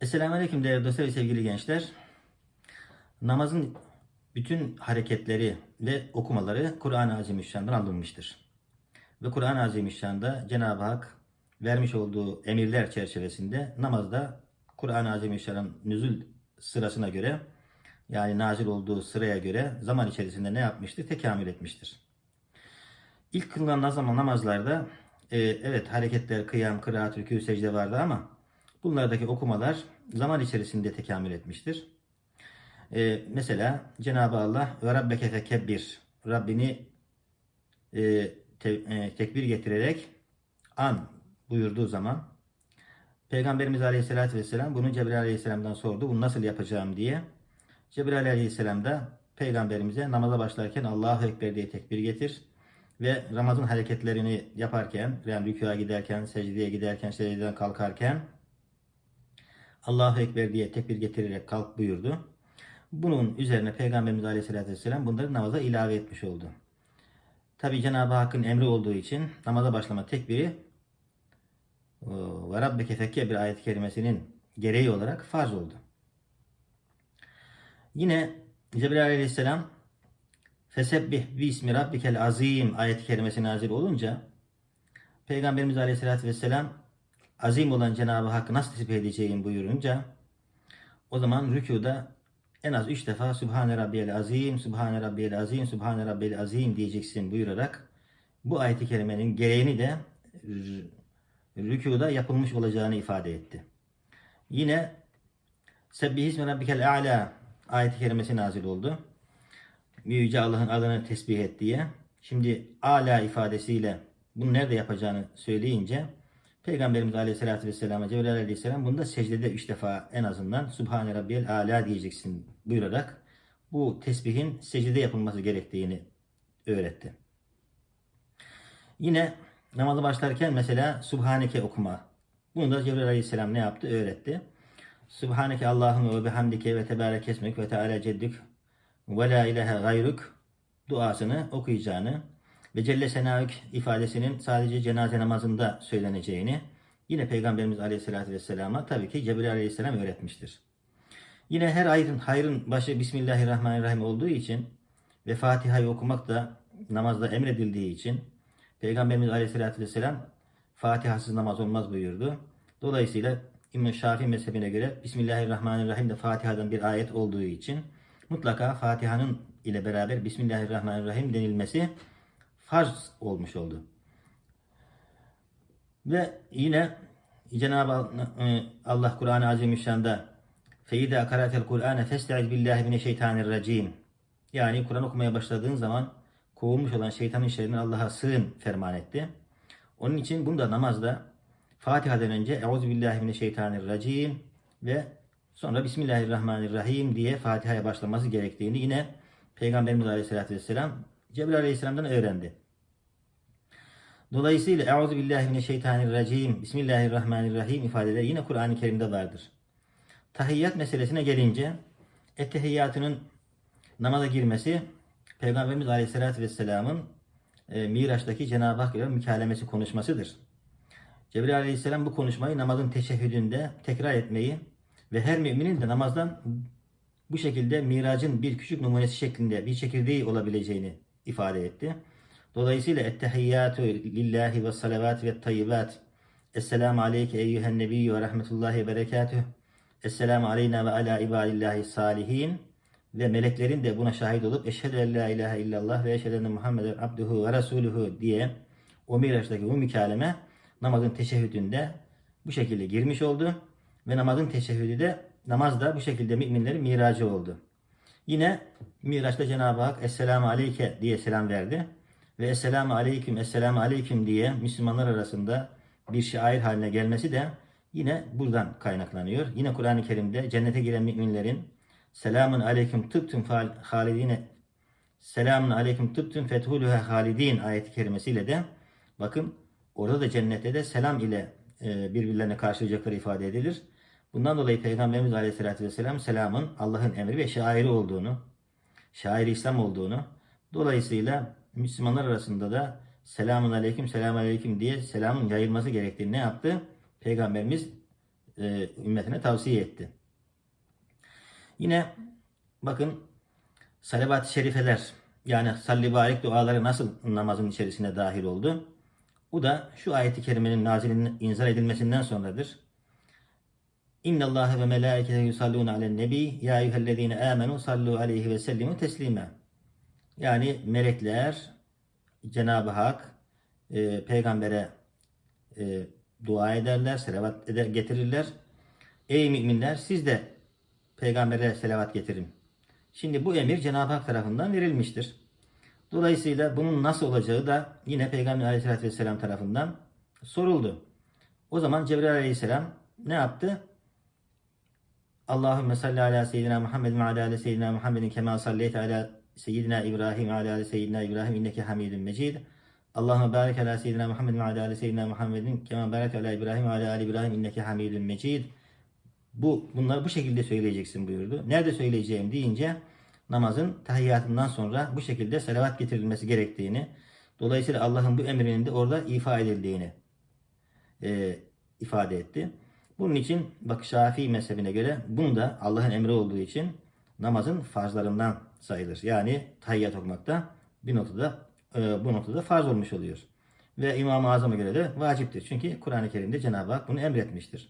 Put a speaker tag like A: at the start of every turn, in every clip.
A: Esselamu Aleyküm değerli dostlar ve sevgili gençler. Namazın bütün hareketleri ve okumaları Kur'an-ı Azimüşşan'dan alınmıştır. Ve Kur'an-ı Azimüşşan'da Cenab-ı Hak vermiş olduğu emirler çerçevesinde namazda Kur'an-ı Azimüşşan'ın nüzul sırasına göre yani nazil olduğu sıraya göre zaman içerisinde ne yapmıştır? Tekamül etmiştir. İlk kılınan nazama namazlarda e, evet hareketler, kıyam, kıraat, rükû, secde vardı ama bunlardaki okumalar zaman içerisinde tekamül etmiştir. E, mesela Cenab-ı Allah ve Rabbeke fekebbir Rabbini e, te- e, tekbir getirerek an buyurduğu zaman Peygamberimiz Aleyhisselatü Vesselam bunu Cebrail Aleyhisselam'dan sordu. Bunu nasıl yapacağım diye. Cebrail Aleyhisselam da Peygamberimize namaza başlarken Allahu Ekber diye tekbir getir ve Ramazan hareketlerini yaparken yani rükûa giderken, secdeye giderken, secdeden kalkarken Allahu Ekber diye tekbir getirerek kalk buyurdu. Bunun üzerine Peygamberimiz Aleyhisselatü Vesselam bunları namaza ilave etmiş oldu. Tabi Cenab-ı Hakk'ın emri olduğu için namaza başlama tekbiri ve Rabbeke fekke bir ayet-i kerimesinin gereği olarak farz oldu. Yine Cebrail Aleyhisselam Fesebbih bi ismi rabbikel azim ayet-i kerimesi nazil olunca Peygamberimiz Aleyhisselatü Vesselam azim olan Cenab-ı Hakk'ı nasıl tesbih edeceğim buyurunca o zaman rükuda en az üç defa Sübhane Rabbiyel Azim, Sübhane Rabbiyel Azim, Sübhane Rabbiyel Azim diyeceksin buyurarak bu ayet-i kerimenin gereğini de rükuda yapılmış olacağını ifade etti. Yine Sebbihisme Rabbikel A'la ayet-i kerimesi nazil oldu. Yüce Allah'ın adını tesbih et diye. Şimdi ala ifadesiyle bunu nerede yapacağını söyleyince Peygamberimiz Aleyhisselatü Vesselam'a Cebrail Aleyhisselam bunu da secdede üç defa en azından Subhane Rabbiyel Ala diyeceksin buyurarak bu tesbihin secdede yapılması gerektiğini öğretti. Yine namazı başlarken mesela Subhaneke okuma. Bunu da Cebrail Aleyhisselam ne yaptı? Öğretti. Subhaneke Allahümme ve bihamdike ve tebarek esmek ve teala ceddük ve la ilahe gayruk duasını okuyacağını ve Celle Senavük ifadesinin sadece cenaze namazında söyleneceğini yine Peygamberimiz Aleyhisselatü Vesselam'a tabii ki Cebrail Aleyhisselam öğretmiştir. Yine her ayrın hayrın başı Bismillahirrahmanirrahim olduğu için ve Fatiha'yı okumak da namazda emredildiği için Peygamberimiz Aleyhisselatü Vesselam Fatihasız namaz olmaz buyurdu. Dolayısıyla İmam Şafii mezhebine göre Bismillahirrahmanirrahim de Fatiha'dan bir ayet olduğu için mutlaka Fatiha'nın ile beraber Bismillahirrahmanirrahim denilmesi farz olmuş oldu. Ve yine Cenab-ı Allah Kur'an-ı Azimüşşan'da Feyda karatel Kur'ane festaiz billahi mineşşeytanirracim. Yani Kur'an okumaya başladığın zaman kovulmuş olan şeytanın şerrinden Allah'a sığın ferman etti. Onun için bunda namazda Fatiha'dan önce Euzubillahimineşşeytanirracim ve sonra Bismillahirrahmanirrahim diye Fatiha'ya başlaması gerektiğini yine Peygamberimiz Aleyhisselatü Vesselam Cebrail Aleyhisselam'dan öğrendi. Dolayısıyla Euzubillahimineşşeytanirracim Bismillahirrahmanirrahim ifadeleri yine Kur'an-ı Kerim'de vardır. Tahiyyat meselesine gelince ettehiyyatının namaza girmesi Peygamberimiz Aleyhisselatü Vesselam'ın e, Miraç'taki Cenab-ı Hak ile mükalemesi konuşmasıdır. Cebrail Aleyhisselam bu konuşmayı namazın teşehhüdünde tekrar etmeyi ve her müminin de namazdan bu şekilde miracın bir küçük numunesi şeklinde bir çekirdeği olabileceğini ifade etti. Dolayısıyla ettehiyyatü lillahi ve salavat ve tayyibat. Esselamu aleyke eyyühen nebiyyü ve rahmetullahi ve berekatüh. Esselamu aleyna ve ala ibadillahi salihin. Ve meleklerin de buna şahit olup eşhedü en la ilahe illallah ve eşhedü enne Muhammeden abduhu ve resuluhu diye o Miraç'taki bu mükaleme namazın teşehhüdünde bu şekilde girmiş oldu. Ve namazın teşehhüdü de namaz da bu şekilde müminlerin miracı oldu. Yine Miraç'ta Cenab-ı Hak Esselamu Aleyke diye selam verdi. Ve Esselamu Aleyküm, Esselamu Aleyküm diye Müslümanlar arasında bir şair haline gelmesi de yine buradan kaynaklanıyor. Yine Kur'an-ı Kerim'de cennete giren müminlerin Selamun Aleyküm tıptüm halidine Selamun Aleyküm tıptüm fethuluha halidin ayeti kerimesiyle de bakın orada da cennette de selam ile e, birbirlerine karşılayacakları ifade edilir. Bundan dolayı Peygamberimiz Aleyhisselatü Vesselam selamın Allah'ın emri ve şairi olduğunu, şairi İslam olduğunu, dolayısıyla Müslümanlar arasında da selamun aleyküm, selamun aleyküm diye selamın yayılması gerektiğini ne yaptı? Peygamberimiz e, ümmetine tavsiye etti. Yine bakın salavat-ı şerifeler yani salli barik duaları nasıl namazın içerisine dahil oldu? Bu da şu ayeti kerimenin nazilinin inzal edilmesinden sonradır. İnna Allah ve melaiketehu yusallun alen nebi ya eyyühellezine amenu sallu aleyhi ve sellimu teslima. Yani melekler Cenab-ı Hak e, peygambere e, dua ederler, selavat eder, getirirler. Ey müminler siz de peygambere selavat getirin. Şimdi bu emir Cenab-ı Hak tarafından verilmiştir. Dolayısıyla bunun nasıl olacağı da yine Peygamber Aleyhisselatü Vesselam tarafından soruldu. O zaman Cebrail Aleyhisselam ne yaptı? Allahümme salli ala seyyidina Muhammed ve ala ali seyyidina Muhammedin kema salleyte ala seyyidina İbrahim ve ala ali seyyidina İbrahim inneke hamidun mecid. Allahümme barik ala seyyidina Muhammed ve ala ali seyyidina Muhammedin kema barik ala İbrahim ve ala ali İbrahim inneke hamidun mecid. Bu, bunları bu şekilde söyleyeceksin buyurdu. Nerede söyleyeceğim deyince namazın tahiyyatından sonra bu şekilde salavat getirilmesi gerektiğini, dolayısıyla Allah'ın bu emrinin de orada ifa edildiğini e, ifade etti. Bunun için bak Şafii mezhebine göre bunu da Allah'ın emri olduğu için namazın farzlarından sayılır. Yani tahiyyat okumakta bir noktada e, bu noktada farz olmuş oluyor. Ve İmam-ı Azam'a göre de vaciptir. Çünkü Kur'an-ı Kerim'de Cenab-ı Hak bunu emretmiştir.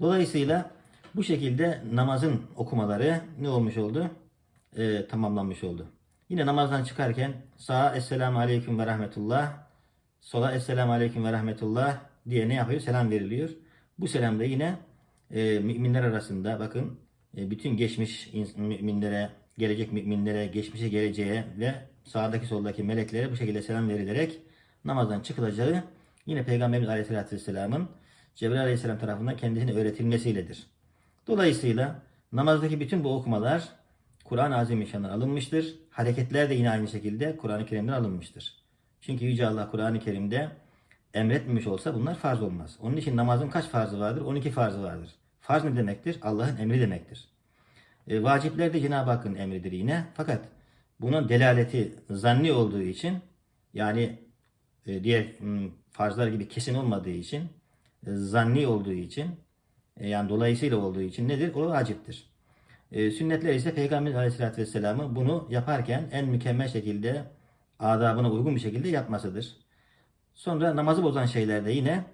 A: Dolayısıyla bu şekilde namazın okumaları ne olmuş oldu? Ee, tamamlanmış oldu. Yine namazdan çıkarken sağa Esselamu Aleyküm ve Rahmetullah, sola Esselamu Aleyküm ve Rahmetullah diye ne yapıyor? Selam veriliyor. Bu selam da yine e, müminler arasında bakın e, bütün geçmiş müminlere, gelecek müminlere, geçmişe geleceğe ve sağdaki soldaki meleklere bu şekilde selam verilerek namazdan çıkılacağı yine Peygamberimiz Aleyhisselatü Vesselam'ın Cebrail Aleyhisselam tarafından kendisine öğretilmesiyle Dolayısıyla namazdaki bütün bu okumalar Kur'an-ı Azimüşşan'dan alınmıştır. Hareketler de yine aynı şekilde Kur'an-ı Kerim'den alınmıştır. Çünkü Yüce Allah Kur'an-ı Kerim'de emretmemiş olsa bunlar farz olmaz. Onun için namazın kaç farzı vardır? 12 farzı vardır. Farz ne demektir? Allah'ın emri demektir. E, vacipler de Cenab-ı Hakk'ın emridir yine. Fakat bunun delaleti zanni olduğu için yani e, diğer m, farzlar gibi kesin olmadığı için e, zanni olduğu için e, yani dolayısıyla olduğu için nedir? O vaciptir. E, sünnetler ise Peygamber Aleyhisselatü Vesselam'ı bunu yaparken en mükemmel şekilde adabına uygun bir şekilde yapmasıdır. Sonra namazı bozan şeyler de yine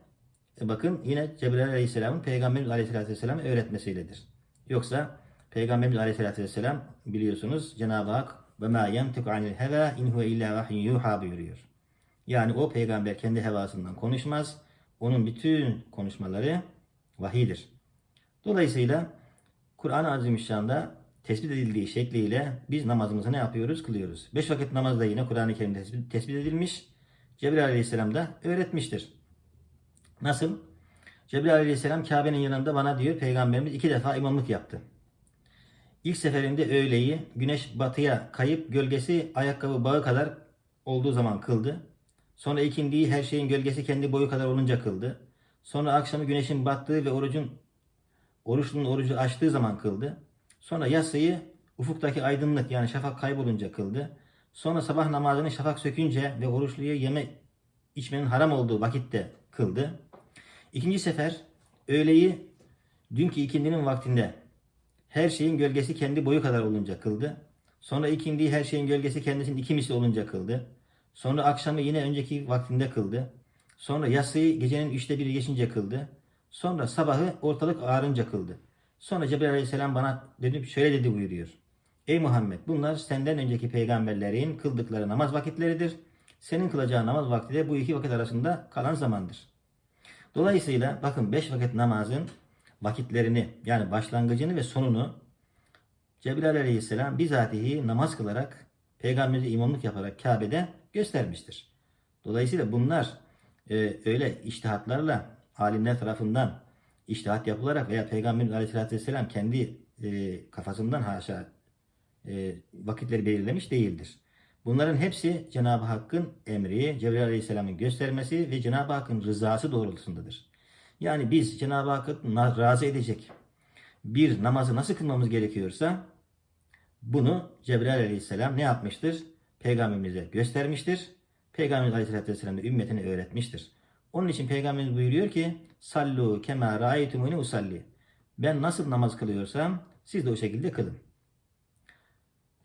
A: e, bakın yine Cebrail Aleyhisselam'ın Peygamberimiz Aleyhisselatü Vesselam'a öğretmesiyledir. Yoksa Peygamberimiz Aleyhisselatü Vesselam biliyorsunuz Cenab-ı Hak ve ma yantiku anil heva in huve illa vahyun yuha buyuruyor. Yani o peygamber kendi hevasından konuşmaz. Onun bütün konuşmaları vahidir. Dolayısıyla Kur'an-ı Azimüşşan'da tespit edildiği şekliyle biz namazımızı ne yapıyoruz? Kılıyoruz. Beş vakit namaz da yine Kur'an-ı Kerim'de tespit edilmiş. Cebrail Aleyhisselam da öğretmiştir. Nasıl? Cebrail Aleyhisselam Kabe'nin yanında bana diyor Peygamberimiz iki defa imamlık yaptı. İlk seferinde öğleyi güneş batıya kayıp gölgesi ayakkabı bağı kadar olduğu zaman kıldı. Sonra ikindiyi her şeyin gölgesi kendi boyu kadar olunca kıldı. Sonra akşamı güneşin battığı ve orucun oruçlunun orucu açtığı zaman kıldı. Sonra yatsıyı ufuktaki aydınlık yani şafak kaybolunca kıldı. Sonra sabah namazını şafak sökünce ve oruçluya yeme içmenin haram olduğu vakitte kıldı. İkinci sefer öğleyi dünkü ikindinin vaktinde her şeyin gölgesi kendi boyu kadar olunca kıldı. Sonra ikindiyi her şeyin gölgesi kendisinin iki misli olunca kıldı. Sonra akşamı yine önceki vaktinde kıldı. Sonra yatsıyı gecenin üçte biri geçince kıldı. Sonra sabahı ortalık ağarınca kıldı. Sonra Cebrail Aleyhisselam bana dedi, şöyle dedi buyuruyor. Ey Muhammed bunlar senden önceki peygamberlerin kıldıkları namaz vakitleridir. Senin kılacağın namaz vakti de bu iki vakit arasında kalan zamandır. Dolayısıyla bakın beş vakit namazın vakitlerini yani başlangıcını ve sonunu Cebrail Aleyhisselam bizatihi namaz kılarak peygamberimize imamlık yaparak Kabe'de göstermiştir. Dolayısıyla bunlar e, öyle iştihatlarla alimler tarafından iştihat yapılarak veya Peygamberimiz Aleyhisselatü Vesselam kendi e, kafasından haşa vakitleri belirlemiş değildir. Bunların hepsi Cenab-ı Hakk'ın emri, Cebrail Aleyhisselam'ın göstermesi ve Cenab-ı Hakk'ın rızası doğrultusundadır. Yani biz Cenab-ı Hakk'ı razı edecek bir namazı nasıl kılmamız gerekiyorsa bunu Cebrail Aleyhisselam ne yapmıştır? Peygamberimize göstermiştir. Peygamberimiz Aleyhisselatü Vesselam da ümmetine öğretmiştir. Onun için Peygamberimiz buyuruyor ki sallu kema ra'aytumuni usalli. Ben nasıl namaz kılıyorsam siz de o şekilde kılın.